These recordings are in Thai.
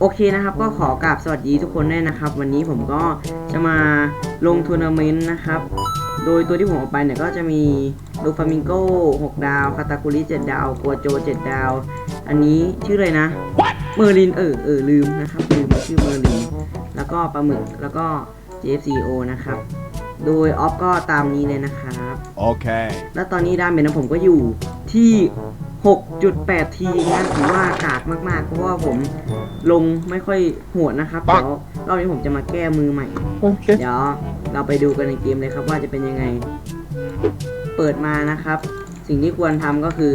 โอเคนะครับก็ขอกราบสวัสดีทุกคนด้วยนะครับ วันนี้ผมก็จะมาลงทัวร์นาเมนต์นะครับ โดยตัวที่ผมเอาไปเนี่ยก็จะมีลูฟามิงโก้6ดาว คาตาคุริ7ดาว กัวโจ 7 ดาว อันนี้ชื่ออะไรนะ เมอร์ลินเออเออลืมนะครับลืมชื่อเมอร์ลิน แล้วก็ปลาหมึกแล้วก็ JFCO นะครับ โดยออฟก็ตามนี้เลยนะครับ Okay. แล้วตอนนี้ดาเมจของผมก็อยู่ที่ 6.8 ทีนะถือว่ากากมากๆ เพราะว่าผมลงไม่ค่อยโหดนะครับเดี๋ยวรอบนี้ผมจะมาแก้มือใหม่ Okay. เดี๋ยวเราไปดูกันในเกมเลยครับว่าจะเป็นยังไง เปิดมานะครับ สิ่งที่ควรทำก็คือ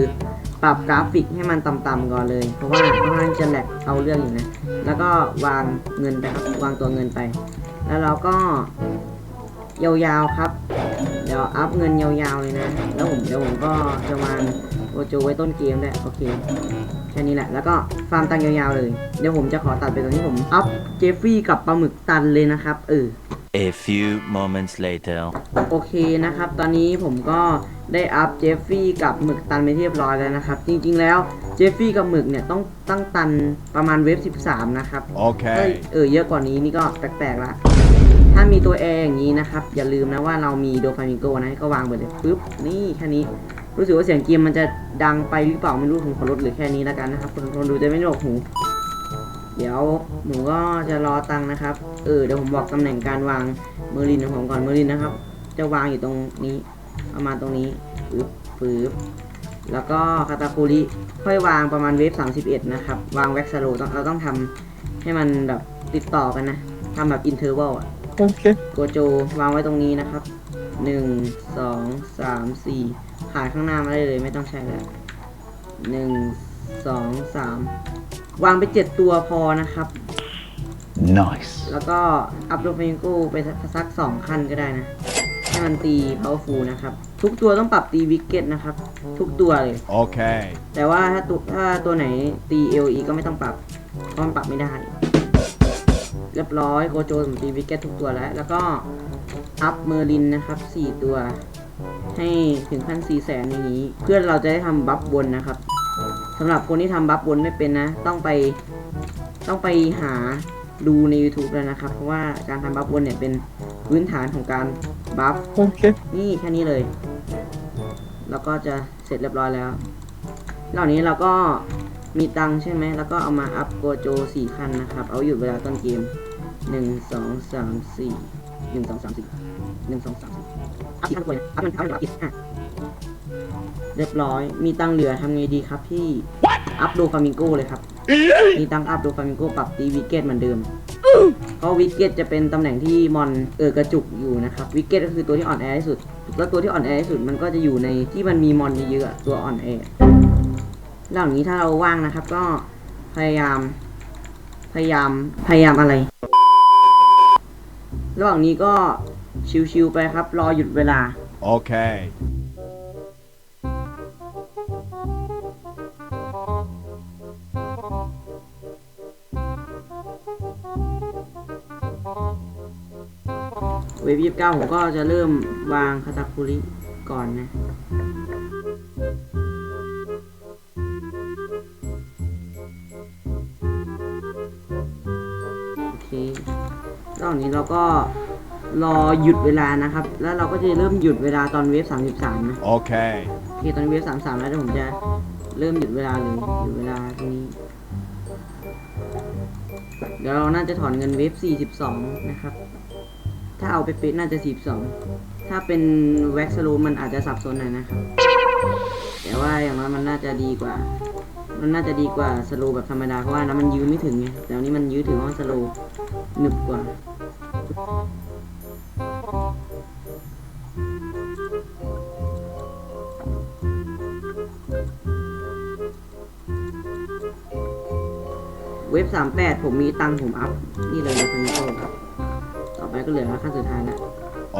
ปรับกราฟิกให้มันต่ำๆก่อนเลย เพราะว่าค่อนข้างจะแหลกเอาเรื่องอยู่นะ แล้วก็วางเงินไปครับวางตัวเงินไป แล้วเราก็ยาวๆครับ เดี๋ยวอัพเงินยาวๆเลยนะ แล้วผมเดี๋ยวผมก็จะวาง โอโจไว้ต้นเกมด้วยโอเคแค่นี้แหละ แล้วก็ฟาร์มตังค์ยาวๆเลย เดี๋ยวผมจะขอตัดไปตรงที่ผม อัพเจฟฟี่กับปลาหมึกตันเลยนะครับเออ A few moments later. โอเคนะครับ ตอนนี้ผมก็ได้อัพเจฟฟี่กับหมึกตันไปเรียบร้อยแล้วนะครับ จริง ๆ แล้วเจฟฟี่กับหมึกเนี่ยต้องตั้งตันประมาณเวฟ13 นะครับเอ้ย Okay. เออเยอะกว่านี้นี่ก็แปลกๆละถ้ามีตัวแอร์อย่างนี้นะครับ อย่าลืมนะว่าเรามีโดฟามิงโกนะก็วางไปเลยปึ๊บ นี่แค่นี้ รู้สึกว่าเสียงเกมมันจะดังไปหรือเปล่าไม่รู้ผมขอลดเหรือแค่นี้แล้วกันนะครับคนคนดูจะไม่หนวกหู เดี๋ยวหมูก็จะรอตังค์นะครับ เออเดี๋ยวผมบอกตำแหน่งการวางเมอร์ลินของผมก่อนเมอร์ลินนะครับ จะวางอยู่ตรงนี้ประมาณตรงนี้ปึ๊บปึ๊บแล้วก็คาตาคุริค่อยวางประมาณเวฟ31 นะครับ วางแว็กซ์โลต้องเราต้องทำให้มันแบบติดต่อกันนะทำแบบอินเทอร์วัลอะ Okay. โกโจวางไว้ตรงนี้นะครับ หนึ่งสองสามสี่ผ่านข้างหน้ามาได้เลยไม่ต้องใช้แล้วหนึ่งสองสามวางไปเจ็ดตัวพอนะครับ Nice. แล้วก็อัพโดฟิงโกไปสักสองขั้นก็ได้นะ ให้มันตี powerful นะครับ ทุกตัวต้องปรับตีวิกเก็ตนะครับ ทุกตัวเลย Okay. แต่ว่าถ้าตัวถ้าตัวไหนตี LE ก็ไม่ต้องปรับเพราะมันปรับไม่ได้ เรียบร้อยโกโจผมตีวิกเก็ตทุกตัวแล้ว แล้วก็ อัพเมอร์ลินนะครับ 4 ตัว ให้ถึงขั้น4แสนอย่างนี้ เพื่อเราจะได้ทำบัฟบนนะครับสำหรับคนที่ทำบัฟบนไม่เป็นนะ ต้องไปต้องไปหาดูใน YouTube แล้วนะครับ เพราะว่าการทำบัฟบนเนี่ยเป็นพื้นฐานของการบัฟ Okay. นี่แค่นี้เลย แล้วก็จะเสร็จเรียบร้อยแล้ว เหล่านี้เราก็มีตังค์ใช่ไหม แล้วก็เอามาอัพโกโจสี่คันนะครับ เอาอยู่เวลาต้นเกมหนึ่งสองสามสี่หนึ่งสองสามสี่ หนึ่งสองสามอัพทั้งคนอัพมันอัพมันอัพอีกอะเรียบร้อย มีตังเหลือทำไงดีครับพี่ อัพโดฟามิงโกเลยครับ มีตังอัพโดฟามิงโกปรับตีวิกเก็ตเหมือนเดิมเพราะวิกเก็ตจะเป็นตำแหน่งที่มอนเออกระจุกอยู่นะครับวิกเก็ตก็คือตัวที่อ่อนแอที่สุด แล้วตัวที่อ่อนแอที่สุดมันก็จะอยู่ในที่มันมีมอนเยอะๆตัวอ่อนแอแล้วอย่างนี้ถ้าเราว่างนะครับ ก็พยายาม พยายามพยายามอะไร ระหว่างนี้ก็ ชิวๆไปครับ รอหยุดเวลา Okay. เวฟยี่สิบเก้าผมก็จะเริ่มวางคาตาคุริก่อนนะโอเคแล้วอันนี้เราก็ รอหยุดเวลานะครับ แล้วเราก็จะเริ่มหยุดเวลาตอนเวฟ33นะ Okay. โอเคตอนเวฟ33แล้วเดี๋ยวผมจะเริ่มหยุดเวลาเลยหยุดเวลาตรงนี้ เดี๋ยวเราน่าจะถอนเงินเวฟ42นะครับ ถ้าเอาไปเป๊ะน่าจะ42ถ้าเป็นแว็กซ์โลมันอาจจะสับสนหน่อยนะครับ แต่ว่าอย่างน้อยมันน่าจะดีกว่า มันน่าจะดีกว่าสโลแบบธรรมดาเพราะว่านั้นมันยื้อไม่ถึงไงแต่อันนี้มันยื้อถึงเพราะสโลหนึบกว่า เว็บ38ผมมีตังค์ผมอัพ นี่เลยนะคันโตครับ ต่อไปก็เหลือขั้นสุดท้ายแล้ว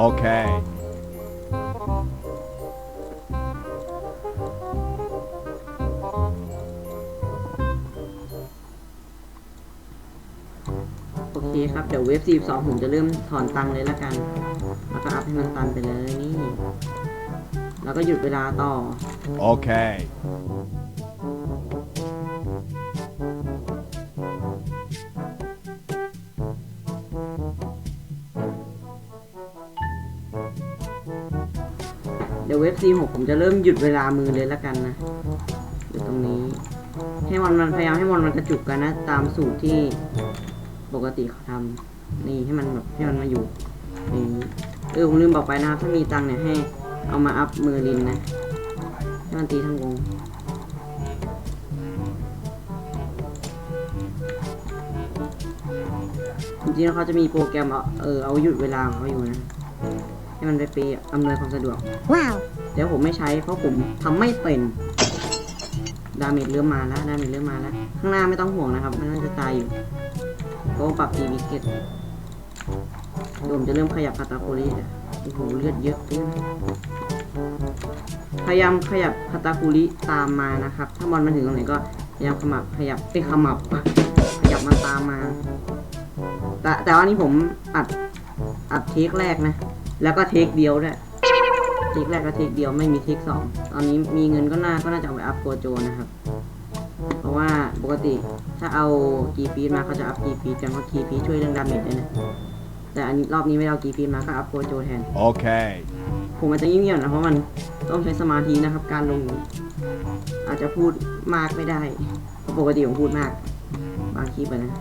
Okay. โอเคครับ เดี๋ยวเว็บ42ผมจะเริ่มถอนตังค์เลยละกัน แล้วก็อัพให้มันตันไปเลยนี่ แล้วก็หยุดเวลาต่อ Okay. โเดี๋ยวเว็บ C6 ผมจะเริ่มหยุดเวลามือเลยละกันนะอยู่ตรงนี้ ให้มันมันพยายามให้มันมันกระจุกกันนะ ตามสูตรที่ปกติเขาทำนี่ให้มันแบบให้มันมาอยู่นี่เออผมลืมบอกไปนะครับ ถ้ามีตังเนี่ยให้เอามาอัพมือลินนะ ให้มันตีทั้งวงจริงๆเขาจะมีโปรแกรมเออเอาหยุดเวลาเขาอยู่นะ มันไปเปย์อำนวยความสะดวก Wow. เดี๋ยวผมไม่ใช้เพราะผมทำไม่เป็น ดาเมจเริ่มมาแล้ว ดาเมจเริ่มมาแล้ว ข้างหน้าไม่ต้องห่วงนะครับ มันน่าจะตายอยู่เพราะว่าปรับทีวิเกตเดี๋ยวผมจะเริ่มขยับคาตาโคริแล้วโอ้โหเลือดเยอะเกินพยายามขยับคาตาคุริตามมานะครับ ถ้ามอนมาถึงตรงไหนก็พยายามขมับขยับไปขมับ ขยับมันตามมา แต่แต่ว่านี้ผมอัดอัดเทคแรกนะ แล้วก็เทคเดียวด้วยเทคแรกก็เทคเดียวไม่มีเทคสองตอนนี้มีเงินก็น่าก็น่าจะเอาไปอัพโกโจนะครับ เพราะว่าปกติถ้าเอากีฟีดมาเขาจะอัพกีฟีดกันเพราะกีฟีดช่วยเรื่องดาเมจด้วยนะแต่อันนี้รอบนี้ไม่ได้เอากีฟีดมาก็อัพโกโจแทน Okay. ผมอาจจะเงียบๆนะเพราะมันต้องใช้สมาธินะครับ การลง อาจจะพูดมากไม่ได้เพราะปกติผมพูดมาก บางคลิปอะนะ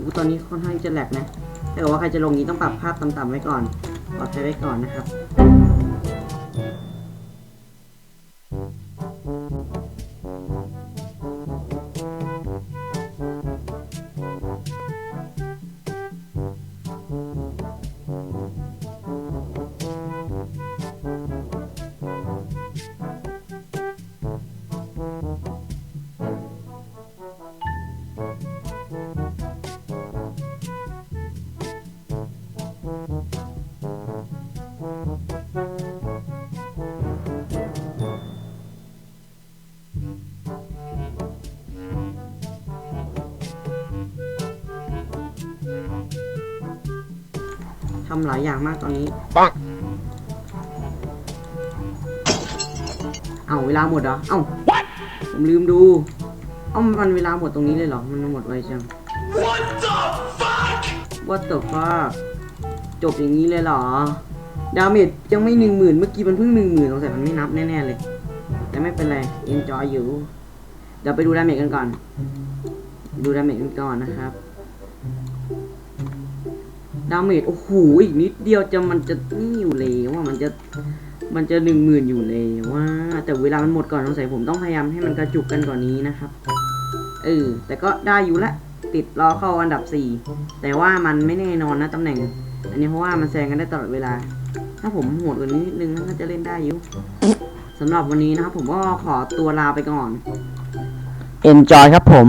อู้ตอนนี้ค่อนข้างจะแหลกนะถ้าเกิดว่าใครจะลงนี้ต้องปรับภาพต่ำๆไว้ก่อนปลอดภัยไว้ก่อนนะครับ ทำหลายอย่างมากตอนนี้ปังเอาเวลาหมดเหรอ เอ้า ผมลืมดู เอ้ามันเวลาหมดตรงนี้เลยเหรอ มันหมดไวจัง What the fuck What the fuck จบอย่างนี้เลยเหรอ ดาเมจยังไม่หนึ่งหมื่นเมื่อกี้มันเพิ่งหนึ่งหมื่นสงสัยมันไม่นับแน่ๆเลย แต่ไม่เป็นไร enjoy อยู่ เดี๋ยวไปดูดาเมจกันก่อน ดูดาเมจกันก่อนนะครับ ดาเมจโอ้โหอีกนิดเดียวจะมันจะนี่อยู่แล้วว่ามันจะมันจะหนึ่งหมื่นอยู่แล้วว่าแต่เวลามันหมดก่อนสงสัยผมต้องพยายามให้มันกระจุกกันกว่านนี้นะครับเออแต่ก็ได้อยู่ละติดรอเข้าอันดับสี่แต่ว่ามันไม่แน่นอนนะตำแหน่ง อันนี้เพราะว่ามันแซงกันได้ตลอดเวลา ถ้าผมโหดกว่านี้นิดนึงก็จะเล่นได้อยู่สำหรับวันนี้นะครับ ผมก็ขอตัวลาไปก่อน Enjoy ครับผม